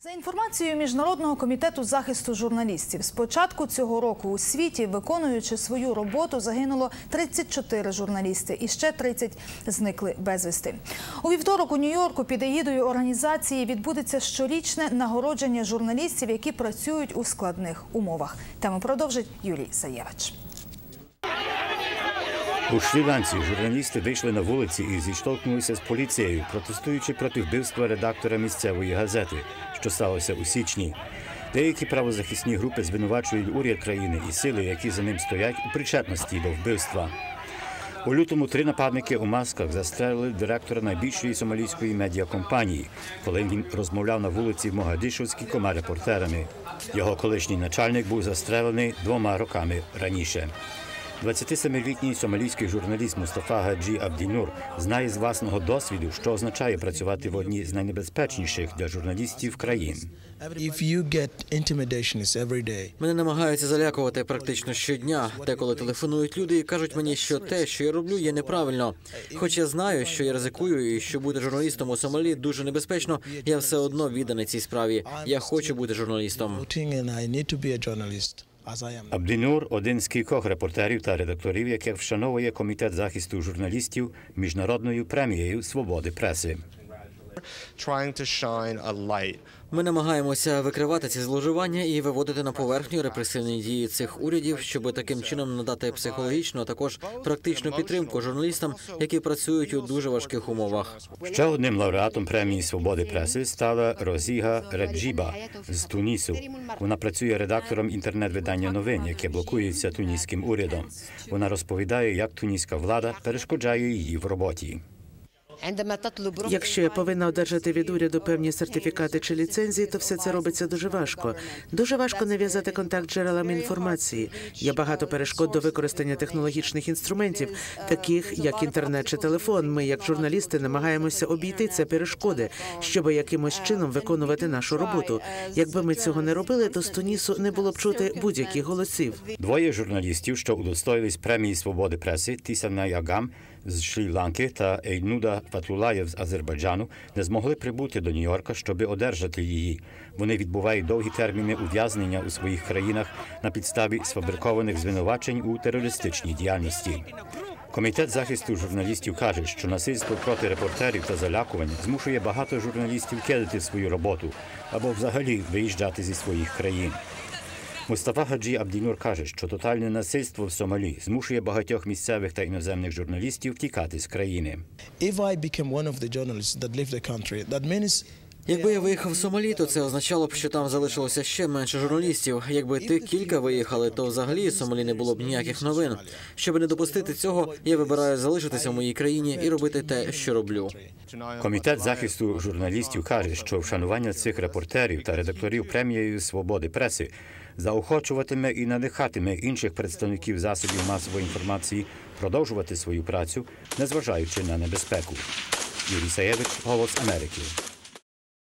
За інформацією міжнародного комітету захисту журналістів, з початку цього року у світі, виконуючи свою роботу, загинуло 34 журналісти і ще 30 зникли безвісти. У вівторок у Нью-Йорку під егідою організації відбудеться щорічне нагородження журналістів, які працюють у складних умовах. Тему продовжить Юрій Саєвич. У Шрі-Ланці журналісти вийшли на вулиці і зіштовхнулися з поліцією, протестуючи проти вбивства редактора місцевої газети, що сталося у січні. Деякі правозахисні групи звинувачують уряд країни і сили, які за ним стоять, у причетності до вбивства. У лютому три нападники у масках застрелили директора найбільшої сомалійської медіакомпанії, коли він розмовляв на вулиці в Могадишу з кількома репортерами. Його колишній начальник був застрелений двома роками раніше. 27-літній сомалійський журналіст Мустафа Гаджі Абдінур знає з власного досвіду, що означає працювати в одній з найнебезпечніших для журналістів країн. Мене намагаються залякувати практично щодня. Деколи телефонують люди і кажуть мені, що те, що я роблю, є неправильно. Хоч я знаю, що я ризикую, і що бути журналістом у Сомалі дуже небезпечно. Я все одно відданий цій справі. Я хочу бути журналістом. Абдінур один з кількох репортерів та редакторів, яких вшановує комітет захисту журналістів міжнародною премією свободи преси. Ми намагаємося викривати ці зловживання і виводити на поверхню репресивні дії цих урядів, щоб таким чином надати психологічну, а також практичну підтримку журналістам, які працюють у дуже важких умовах. Ще одним лауреатом премії свободи преси стала Розіга Реджіба з Тунісу. Вона працює редактором інтернет-видання новин, яке блокується туніським урядом. Вона розповідає, як туніська влада перешкоджає її в роботі. Якщо я повинна одержати від уряду певні сертифікати чи ліцензії, то все це робиться дуже важко. Дуже важко нав'язати контакт з джерелами інформації. Є багато перешкод до використання технологічних інструментів, таких як інтернет чи телефон. Ми, як журналісти, намагаємося обійти ці перешкоди, щоб якимось чином виконувати нашу роботу. Якби ми цього не робили, то з Тунісу не було б чути будь-яких голосів. Двоє журналістів, що удостоїлись премії свободи преси Тісана Ягам з Шрі-Ланки та Ейнуда Фатулаєв з Азербайджану, не змогли прибути до Нью-Йорка, щоби одержати її. Вони відбувають довгі терміни ув'язнення у своїх країнах на підставі сфабрикованих звинувачень у терористичній діяльності. Комітет захисту журналістів каже, що насильство проти репортерів та залякування змушує багато журналістів кидати свою роботу або взагалі виїжджати зі своїх країн. Мустафа Хаджі Абдінур каже, що тотальне насильство в Сомалі змушує багатьох місцевих та іноземних журналістів тікати з країни. If I became one of the journalists that Якби я виїхав в Сомалі, то це означало б, що там залишилося ще менше журналістів. Якби ти кілька виїхали, то взагалі в Сомалі не було б ніяких новин. Щоб не допустити цього, я вибираю залишитися в моїй країні і робити те, що роблю. Комітет захисту журналістів каже, що вшанування цих репортерів та редакторів премією свободи преси заохочуватиме і надихатиме інших представників засобів масової інформації продовжувати свою працю, незважаючи на небезпеку. Юрій Саєвич, Голос Америки.